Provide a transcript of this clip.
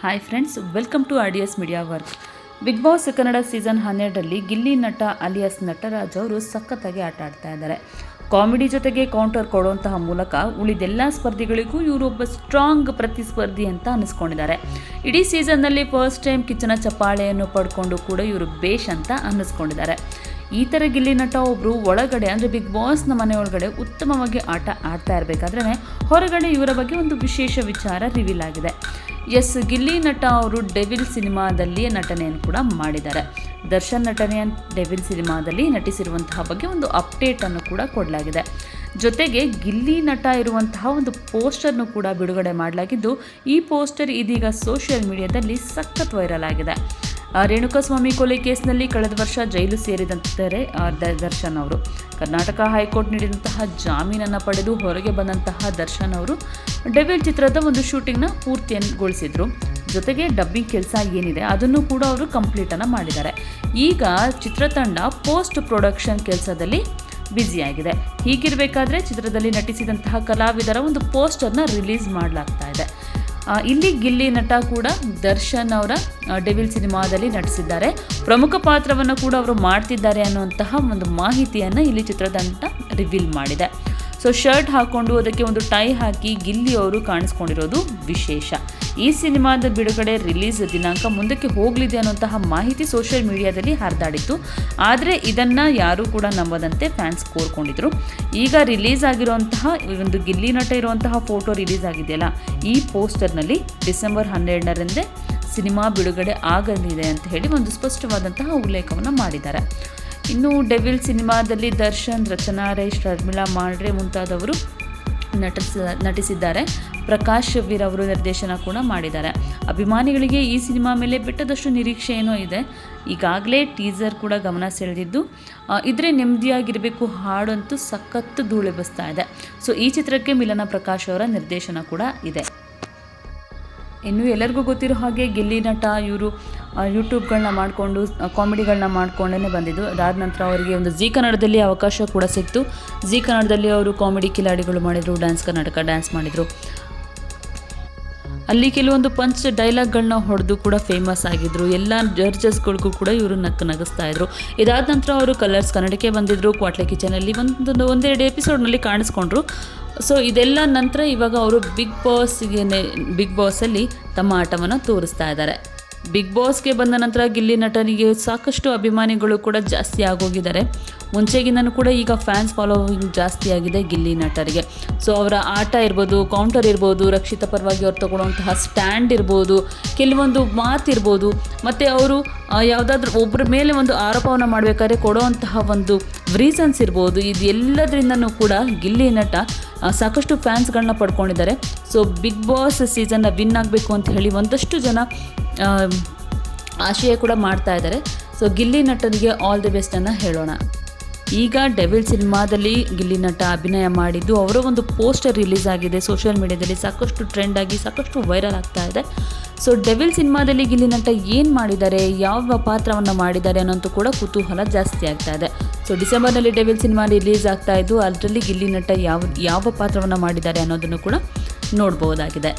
Hi friends welcome to audios media work Bigg Boss Kannada season ಹನ್ನೆರಡರಲ್ಲಿ ಗಿಲ್ಲಿ ನಟ alias Nataraj ಅವರು ಸಖತ್ತಾಗಿ ಆಟ ಆಡ್ತಾ ಇದ್ದಾರೆ. ಕಾಮಿಡಿ ಜೊತೆಗೆ ಕೌಂಟರ್ ಕೊಡುವಂತಹ ಮೂಲಕ ಉಳಿದೆಲ್ಲ ಸ್ಪರ್ಧಿಗಳಿಗೂ ಇವರು ಒಬ್ಬ ಸ್ಟ್ರಾಂಗ್ ಪ್ರತಿಸ್ಪರ್ಧಿ ಅಂತ ಅನ್ನಿಸ್ಕೊಂಡಿದ್ದಾರೆ. ಇಡೀ ಸೀಸನ್ನಲ್ಲಿ ಫಸ್ಟ್ ಟೈಮ್ ಕಿಚನ ಚಪ್ಪಾಳೆಯನ್ನು ಪಡ್ಕೊಂಡು ಕೂಡ ಇವರು ಬೇಷ್ ಅಂತ ಅನ್ನಿಸ್ಕೊಂಡಿದ್ದಾರೆ. ಈ ಥರ ಗಿಲ್ಲಿ ನಟ ಒಬ್ಬರು ಒಳಗಡೆ, ಅಂದರೆ ಬಿಗ್ ಬಾಸ್ನ ಮನೆ ಒಳಗಡೆ ಉತ್ತಮವಾಗಿ ಆಟ ಆಡ್ತಾ ಇರಬೇಕಾದ್ರೆ ಹೊರಗಡೆ ಇವರ ಬಗ್ಗೆ ಒಂದು ವಿಶೇಷ ವಿಚಾರ ರಿವೀಲ್ ಆಗಿದೆ. ಎಸ್, ಗಿಲ್ಲಿ ನಟ ಅವರು ಡೆವಿಲ್ ಸಿನಿಮಾದಲ್ಲಿ ನಟನೆಯನ್ನು ಕೂಡ ಮಾಡಿದ್ದಾರೆ. ದರ್ಶನ್ ನಟನೆಯ ಡೆವಿಲ್ ಸಿನಿಮಾದಲ್ಲಿ ನಟಿಸಿರುವಂತಹ ಬಗ್ಗೆ ಒಂದು ಅಪ್ಡೇಟನ್ನು ಕೂಡ ಕೊಡಲಾಗಿದೆ. ಜೊತೆಗೆ ಗಿಲ್ಲಿ ನಟ ಇರುವಂತಹ ಒಂದು ಪೋಸ್ಟರ್ನು ಕೂಡ ಬಿಡುಗಡೆ ಮಾಡಲಾಗಿದ್ದು, ಈ ಪೋಸ್ಟರ್ ಇದೀಗ ಸೋಷಿಯಲ್ ಮೀಡಿಯಾದಲ್ಲಿ ಸಖತ್ ವೈರಲ್ ಆಗಿದೆ. ರೇಣುಕಾಸ್ವಾಮಿ ಕೊಲೆ ಕೇಸ್ನಲ್ಲಿ ಕಳೆದ ವರ್ಷ ಜೈಲು ಸೇರಿದಂತಾರೆ ದರ್ಶನ್ ಅವರು. ಕರ್ನಾಟಕ ಹೈಕೋರ್ಟ್ ನೀಡಿದಂತಹ ಜಾಮೀನನ್ನು ಪಡೆದು ಹೊರಗೆ ಬಂದಂತಹ ದರ್ಶನ್ ಅವರು ಡೆವಿಲ್ ಚಿತ್ರದ ಒಂದು ಶೂಟಿಂಗ್ನ ಪೂರ್ತಿಗೊಳಿಸಿದ್ರು. ಜೊತೆಗೆ ಡಬ್ಬಿಂಗ್ ಕೆಲಸ ಏನಿದೆ ಅದನ್ನು ಕೂಡ ಅವರು ಕಂಪ್ಲೀಟನ್ನು ಮಾಡಿದ್ದಾರೆ. ಈಗ ಚಿತ್ರತಂಡ ಪೋಸ್ಟ್ ಪ್ರೊಡಕ್ಷನ್ ಕೆಲಸದಲ್ಲಿ ಬ್ಯುಸಿಯಾಗಿದೆ ಹೀಗಿರಬೇಕಾದ್ರೆ ಚಿತ್ರದಲ್ಲಿ ನಟಿಸಿದಂತಹ ಕಲಾವಿದರ ಒಂದು ಪೋಸ್ಟರ್ನ ರಿಲೀಸ್ ಮಾಡಲಾಗ್ತಾ ಇದೆ. ಇಲ್ಲಿ ಗಿಲ್ಲಿ ನಟ ಕೂಡ ದರ್ಶನ್ ಅವರ ಡೆವಿಲ್ ಸಿನಿಮಾದಲ್ಲಿ ನಟಿಸಿದ್ದಾರೆ. ಪ್ರಮುಖ ಪಾತ್ರವನ್ನು ಕೂಡ ಅವರು ಮಾಡ್ತಿದ್ದಾರೆ ಅನ್ನುವಂತಹ ಒಂದು ಮಾಹಿತಿಯನ್ನು ಇಲ್ಲಿ ಚಿತ್ರತಂಡ ರಿವೀಲ್ ಮಾಡಿದೆ. ಸೊ ಶರ್ಟ್ ಹಾಕ್ಕೊಂಡು ಅದಕ್ಕೆ ಒಂದು ಟೈ ಹಾಕಿ ಗಿಲ್ಲಿ ಅವರು ಕಾಣಿಸ್ಕೊಂಡಿರೋದು ವಿಶೇಷ. ಈ ಸಿನಿಮಾದ ಬಿಡುಗಡೆ ರಿಲೀಸ್ ದಿನಾಂಕ ಮುಂದಕ್ಕೆ ಹೋಗಲಿದೆ ಅನ್ನುವಂತಹ ಮಾಹಿತಿ ಸೋಷಿಯಲ್ ಮೀಡಿಯಾದಲ್ಲಿ ಹರಿದಾಡಿತ್ತು. ಆದರೆ ಇದನ್ನು ಯಾರೂ ಕೂಡ ನಂಬದಂತೆ ಫ್ಯಾನ್ಸ್ ಕೋರ್ಕೊಂಡಿದ್ರು. ಈಗ ರಿಲೀಸ್ ಆಗಿರುವಂತಹ ಒಂದು ಗಿಲ್ಲಿ ನಟ ಇರುವಂತಹ ಫೋಟೋ ರಿಲೀಸ್ ಆಗಿದೆಯಲ್ಲ, ಈ ಪೋಸ್ಟರ್ನಲ್ಲಿ ಡಿಸೆಂಬರ್ ಹನ್ನೆರಡರಂದೇ ಸಿನಿಮಾ ಬಿಡುಗಡೆ ಆಗಲಿದೆ ಅಂತ ಹೇಳಿ ಒಂದು ಸ್ಪಷ್ಟವಾದಂತಹ ಉಲ್ಲೇಖವನ್ನು ಮಾಡಿದ್ದಾರೆ. ಇನ್ನು ಡೆವಿಲ್ ಸಿನಿಮಾದಲ್ಲಿ ದರ್ಶನ್, ರಚನಾ ರೈ ಶರ್ಮಿಳಾ ಮಾಡ್ರೆ ಮುಂತಾದವರು ನಟಿಸ, ನಟಿಸಿದ್ದಾರೆ. ಪ್ರಕಾಶ್ ವೀರ್ ಅವರು ನಿರ್ದೇಶನ ಕೂಡ ಮಾಡಿದ್ದಾರೆ. ಅಭಿಮಾನಿಗಳಿಗೆ ಈ ಸಿನಿಮಾ ಮೇಲೆ ಬೆಟ್ಟದಷ್ಟು ನಿರೀಕ್ಷೆ ಏನೋ ಇದೆ. ಈಗಾಗಲೇ ಟೀಸರ್ ಕೂಡ ಗಮನ ಸೆಳೆದಿದ್ದು ಇದ್ರೆ ನೆಮ್ಮದಿಯಾಗಿರಬೇಕು, ಹಾಡಂತೂ ಸಖತ್ತು ಧೂಳೆಬಸ್ತಾ ಇದೆ. ಸೊ, ಈ ಚಿತ್ರಕ್ಕೆ ಮಿಲನ ಪ್ರಕಾಶ್ ಅವರ ನಿರ್ದೇಶನ ಕೂಡ ಇದೆ. ಇನ್ನು ಎಲ್ಲರಿಗೂ ಗೊತ್ತಿರೋ ಹಾಗೆ ಗಿಲ್ಲಿ ನಟ ಇವರು ಯೂಟ್ಯೂಬ್ಗಳನ್ನ ಮಾಡಿಕೊಂಡು ಕಾಮಿಡಿಗಳನ್ನ ಮಾಡಿಕೊಂಡೇ ಬಂದಿದ್ದು. ಅದಾದ ನಂತರ ಅವರಿಗೆ ಒಂದು ಜೀ ಕನ್ನಡದಲ್ಲಿ ಅವಕಾಶ ಕೂಡ ಸಿಕ್ತು. ಜೀ ಕನ್ನಡದಲ್ಲಿ ಅವರು ಕಾಮಿಡಿ ಕಿಲಾಡಿಗಳು ಮಾಡಿದರು, ಡ್ಯಾನ್ಸ್ ಕರ್ನಾಟಕ ಡ್ಯಾನ್ಸ್ ಮಾಡಿದರು. ಅಲ್ಲಿ ಕೆಲವೊಂದು ಪಂಚ್ ಡೈಲಾಗ್ಗಳನ್ನ ಹೊಡೆದು ಕೂಡ ಫೇಮಸ್ ಆಗಿದ್ರು. ಎಲ್ಲ ಜಡ್ಜಸ್ಗಳಿಗೂ ಕೂಡ ಇವರು ನಕ್ಕು ನಗಿಸ್ತಾ ಇದ್ರು. ಇದಾದ ನಂತರ ಅವರು ಕಲರ್ಸ್ ಕನ್ನಡಕ್ಕೆ ಬಂದಿದ್ರು. ಕ್ವಾಟ್ಲೆ ಕಿಚನಲ್ಲಿ ಒಂದೊಂದು ಒಂದೆರಡು ಎಪಿಸೋಡ್ನಲ್ಲಿ ಕಾಣಿಸ್ಕೊಂಡ್ರು. ಸೊ ಇದೆಲ್ಲ ನಂತರ ಇವಾಗ ಅವರು ಬಿಗ್ ಬಾಸ್ಗೆ ಬಿಗ್ ಬಾಸಲ್ಲಿ ತಮ್ಮ ಆಟವನ್ನು ತೋರಿಸ್ತಾ ಇದ್ದಾರೆ. ಬಿಗ್ ಬಾಸ್ಗೆ ಬಂದ ನಂತರ ಗಿಲ್ಲಿ ನಟನಿಗೆ ಸಾಕಷ್ಟು ಅಭಿಮಾನಿಗಳು ಕೂಡ ಜಾಸ್ತಿ ಆಗೋಗಿದ್ದಾರೆ. ಮುಂಚೆಗಿಂತ ಕೂಡ ಈಗ ಫ್ಯಾನ್ಸ್ ಫಾಲೋವಿಂಗ್ ಜಾಸ್ತಿ ಆಗಿದೆ ಗಿಲ್ಲಿ ನಟರಿಗೆ. ಸೊ ಅವರ ಆಟ ಇರ್ಬೋದು ಕೌಂಟರ್ ಇರ್ಬೋದು, ರಕ್ಷಿತ ಪರವಾಗಿ ಅವ್ರು ತಗೊಳ್ಳುವಂತಹ ಸ್ಟ್ಯಾಂಡ್ ಇರ್ಬೋದು, ಕೆಲವೊಂದು ಮಾತಿರ್ಬೋದು ಮತ್ತು ಅವರು ಯಾವುದಾದ್ರೂ ಒಬ್ಬರ ಮೇಲೆ ಒಂದು ಆರೋಪವನ್ನು ಮಾಡಬೇಕಾದ್ರೆ ಕೊಡುವಂತಹ ಒಂದು ರೀಸನ್ಸ್ ಇರ್ಬೋದು, ಇದೆಲ್ಲದರಿಂದನೂ ಕೂಡ ಗಿಲ್ಲಿ ನಟ ಸಾಕಷ್ಟು ಫ್ಯಾನ್ಸ್ಗಳನ್ನ ಪಡ್ಕೊಂಡಿದ್ದಾರೆ. ಸೊ ಬಿಗ್ ಬಾಸ್ ಸೀಸನ್ನ ವಿನ್ ಆಗಬೇಕು ಅಂತ ಹೇಳಿ ಒಂದಷ್ಟು ಜನ ಆಶಯ ಕೂಡ ಮಾಡ್ತಾ ಇದ್ದಾರೆ. ಸೊ ಗಿಲ್ಲಿ ನಟನಿಗೆ ಆಲ್ ದಿ ಬೆಸ್ಟನ್ನು ಹೇಳೋಣ. ಈಗ ಡೆವಿಲ್ ಸಿನಿಮಾದಲ್ಲಿ ಗಿಲ್ಲಿ ನಟ ಅಭಿನಯ ಮಾಡಿದ್ದು, ಅವರ ಒಂದು ಪೋಸ್ಟರ್ ರಿಲೀಸ್ ಆಗಿದೆ. ಸೋಷಿಯಲ್ ಮೀಡಿಯಾದಲ್ಲಿ ಸಾಕಷ್ಟು ಟ್ರೆಂಡ್ ಆಗಿ ಸಾಕಷ್ಟು ವೈರಲ್ ಆಗ್ತಾ ಇದೆ. ಸೊ ಡೆವಿಲ್ ಸಿನಿಮಾದಲ್ಲಿ ಗಿಲ್ಲಿ ನಟ ಏನು ಮಾಡಿದ್ದಾರೆ, ಯಾವ ಪಾತ್ರವನ್ನು ಮಾಡಿದ್ದಾರೆ ಅನ್ನೋಂತೂ ಕೂಡ ಕುತೂಹಲ ಜಾಸ್ತಿ ಆಗ್ತಾ ಇದೆ. ಸೊ ಡಿಸೆಂಬರ್ನಲ್ಲಿ ಡೆವಿಲ್ ಸಿನಿಮಾ ರಿಲೀಸ್ ಆಗ್ತಾ ಇದ್ದು, ಅದರಲ್ಲಿ ಗಿಲ್ಲಿ ನಟ ಯಾವ ಯಾವ ಪಾತ್ರವನ್ನು ಮಾಡಿದ್ದಾರೆ ಅನ್ನೋದನ್ನು ಕೂಡ ನೋಡ್ಬೋದಾಗಿದೆ.